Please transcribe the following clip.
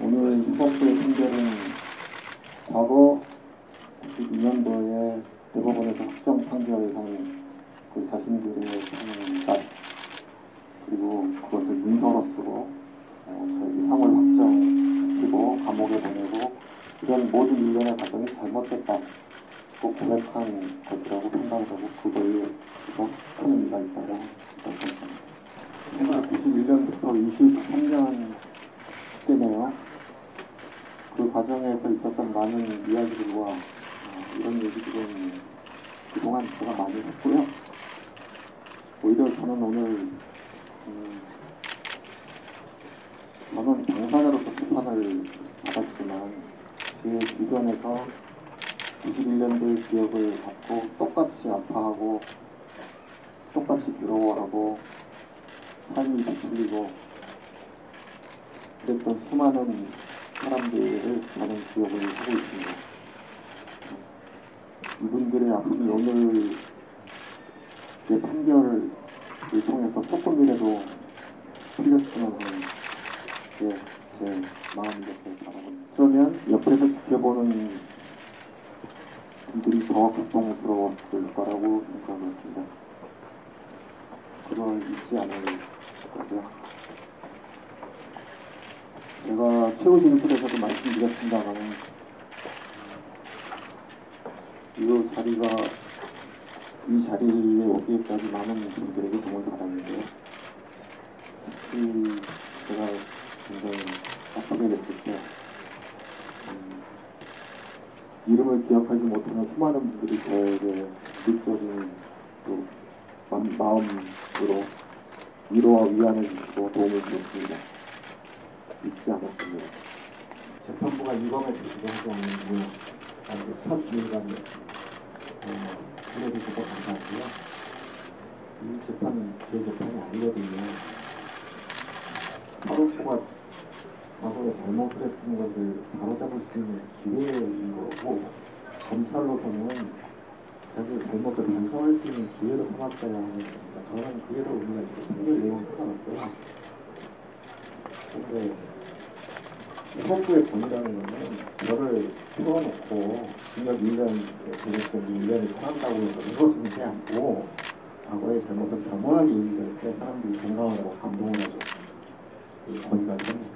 오늘 첫 번째 판결은 과거 92년도에 대법원에서 확정 판결을 한 그 자신들의 판결 그리고 그것을 문서로 쓰고 어, 저희 상을 확정시키고 감옥에 보내고 이런 모든 일련의 과정이 잘못됐다 고 고백한 것이라고 판단하고 그거에 더 큰 의미가 있다고 생각합니다. 91년부터 23년째네요. 그 과정에서 있었던 많은 이야기들과 어, 이런 얘기들은 그동안 제가 많이 했고요. 오히려 저는 오늘 음, 저는 당사자로서 비판을 받았지만 제 주변에서 91년도의 기억을 갖고 똑같이 아파하고 똑같이 괴로워하고 삶이 뒤틀리고 그랬던 수많은 사람들을 저는 기억을 하고 있습니다. 이분들의 아픔이 오늘 내 판결을 통해서 조금이라도 풀렸으면 하는 게 제 마음이라서 바라봅니다. 그러면 옆에서 지켜보는 분들이 더 고통스러웠을 거라고 생각합니다. 그걸 잊지 않을 거고요. 제가 최후 진술에서도 말씀드렸습니다만 이 자리가 이 자리에 오기까지 많은 분들에게 도움을 받았는데요. 특히 제가 굉장히 아프게 됐을 때 음, 이름을 기억하지 못하는 수많은 분들이 저에게 물적인 또 마음으로 위로와 위안을 주시고 도움을 주셨습니다. 잊지 않았습니다. 재판부가 이범에 주시고 하지 않는 첫 일감이었습니다. 어, 그래주셔서 감사하고요. 이 재판은 제 재판이 아니거든요. 사로포가 과거에 잘못을 했던 것을 바로잡을 수 있는 기회인 거고 검찰로서는 자기 잘못을 반성할 수 있는 기회로 삼았어야 하는 겁니다. 저는 그게 더 의미가 있어요. 판결 내용은 상관없고요. 근데 사법부의 권위라는 거는 저를 세워놓고 징역 1년, 대법원 1년을 살았다고 해서 이것은 게 아니고 과거의 잘못을 겸허하게 얘기할 때 사람들이 공감하고 감동을 하죠. 그 권위가 생깁니다.